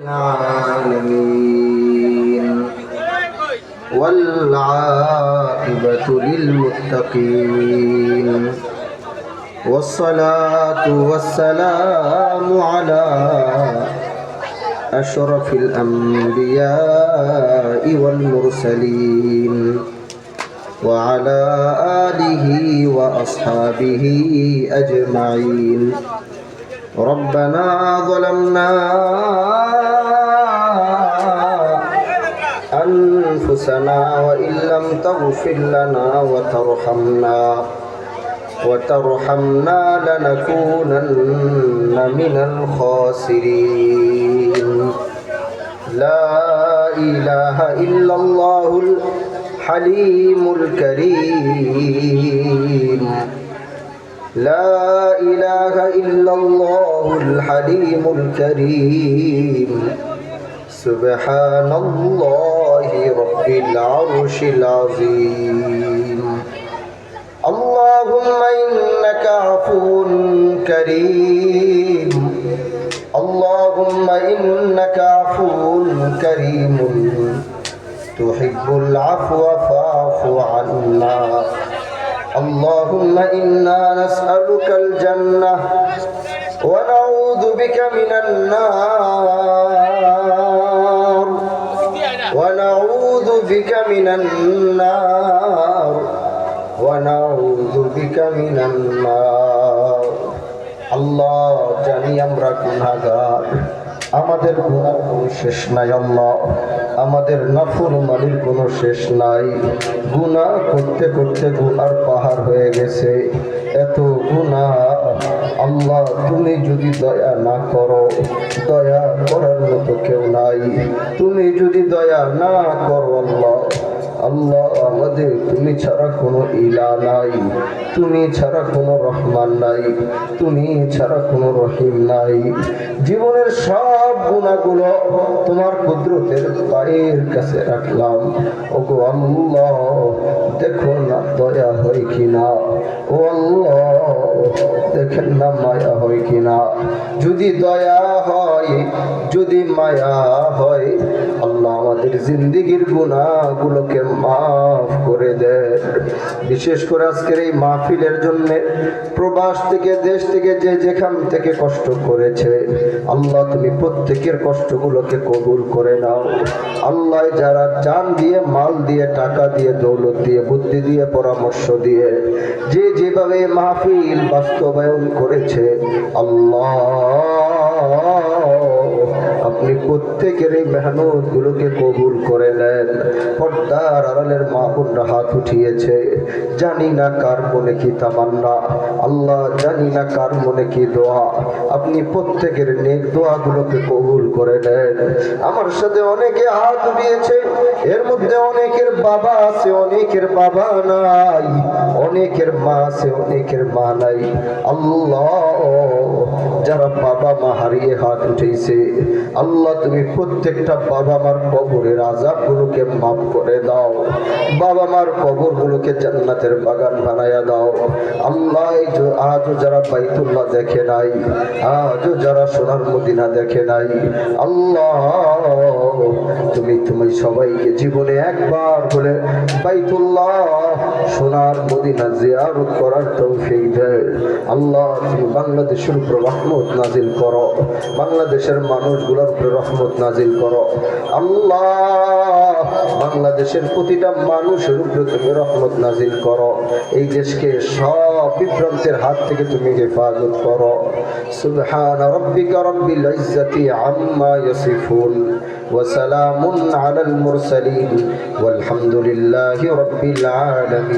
العالمين. والعاقبة للمتقين. والصلاة والسلام على أشرف الأنبياء والمرسلين. وعلى آله وأصحابه أجمعين. ربنا ظلمنا أنفسنا وإن لم تغفر لنا وترحمنا وترحمنا لنكونن من الخاسرين. لا إله إلا الله الحليم الكريم. لا إله إلا الله الحليم الكريم سبحان الله رب العرش العظيم اللهم إنك عفو كريم اللهم إنك عفو كريم تحب العفو فاعف عنا اللهم إنا نسألك الجنة ونعوذ بك من النار ونعوذ بك من النار ونعوذ بك من النار الله جميع امرك هذا আমাদের গোনার কোনো শেষ নাই, আল্লাহ। আমাদের নাফুর মালির কোনো শেষ নাই। গুনা করতে করতে গুনার পাহাড় হয়ে গেছে। এত গুনা আল্লাহ, তুমি যদি দয়া না করো, দয়া করার মতো কেউ নাই। তুমি যদি দয়া না করো, আল্লাহ আল্লাহ আমাদের, তুমি ছাড়া কোনো ইলা নাই, তুমি ছাড়া কোনো রহমান নাই, তুমি ছাড়া কোনো রহিম নাই। জীবনের সব গুণাগুলো তোমার কুদরতের পায়ের কাছে রাখলাম। ওগো আল্লাহ, দেখো না দয়া হয় কিনা? ও আল্লাহ, দেখেন না মায়া হয় কিনা? যদি দয়া হয়, যদি মায়া হয়, আল্লাহ আমাদের জিন্দিগির গুণাগুলোকে মাফ করে দেন বিশেষ করে আজকের এই মাহফিলের জন্য প্রবাস থেকে, দেশ থেকে যে যেখান থেকে কষ্ট করেছে, আল্লাহ তুমি প্রত্যেকের কষ্টগুলোকে কবুল করে নাও। আল্লাহ যারা জান দিয়ে, মাল দিয়ে, টাকা দিয়ে, দৌলত দিয়ে, বুদ্ধি দিয়ে, পরামর্শ দিয়ে যে যেভাবে মাহফিল বাস্তবায়ন করেছে, আল্লাহ প্রত্যেকের এই মেহনত গুলোকে কবুল করে নেন। পর্দার আড়ালের মা বোনরা হাত উঠিয়েছে। জানি না কার মনে কি তামান্না, আল্লাহ জানি না কার মনে কি দোয়া। আপনি প্রত্যেকের নেক দোয়াগুলোকে কবুল করে নেন। আমার সাথে অনেকে হাত উঠিয়েছে এর মধ্যে অনেকের বাবা আছে, অনেকের বাবা নাই, অনেকের মা আছে, অনেকের মা নাই। আল্লাহ, যারা বাবা মা হারিয়ে হাত উঠেছে, আল্লাহ তুমি প্রত্যেকটা বাবা মার কবরের আজাব গুলোকে মাফ করে দাও। বাবা মার কবর গুলোকে জান্নাতের বাগান বানায়া দাও। আল্লাহ আজও যারা বাইতুল্লাহ দেখে নাই, আজও যারা সোনার মদিনা দেখে নাই, আল্লাহ, তুমি তুমি সবাইকে জীবনে একবার বলে বাইতুল্লাহ, সোনার মদিনা জিয়ারত করার তৌফিক দেয় আল্লাহ, তুমি বাংলাদেশের উপর রহমত নাজিল করো। বাংলাদেশের মানুষগুলোর উপরে রহমত নাজিল করো। আল্লাহ, বাংলাদেশের প্রতিটা মানুষের উপরে তুমি রহমত নাজিল করো। করো। এই দেশকে সব বিভ্রান্তের হাত থেকে তুমি হেফাজত করো। সুবহান রব্বিকা রব্বিল ইজ্জাতি আম্মা ইয়াসিফুন ওয়া সালামুন আলাল মুরসালিন। ওয়াল হামদুলিল্লাহি রব্বিল আলামিন।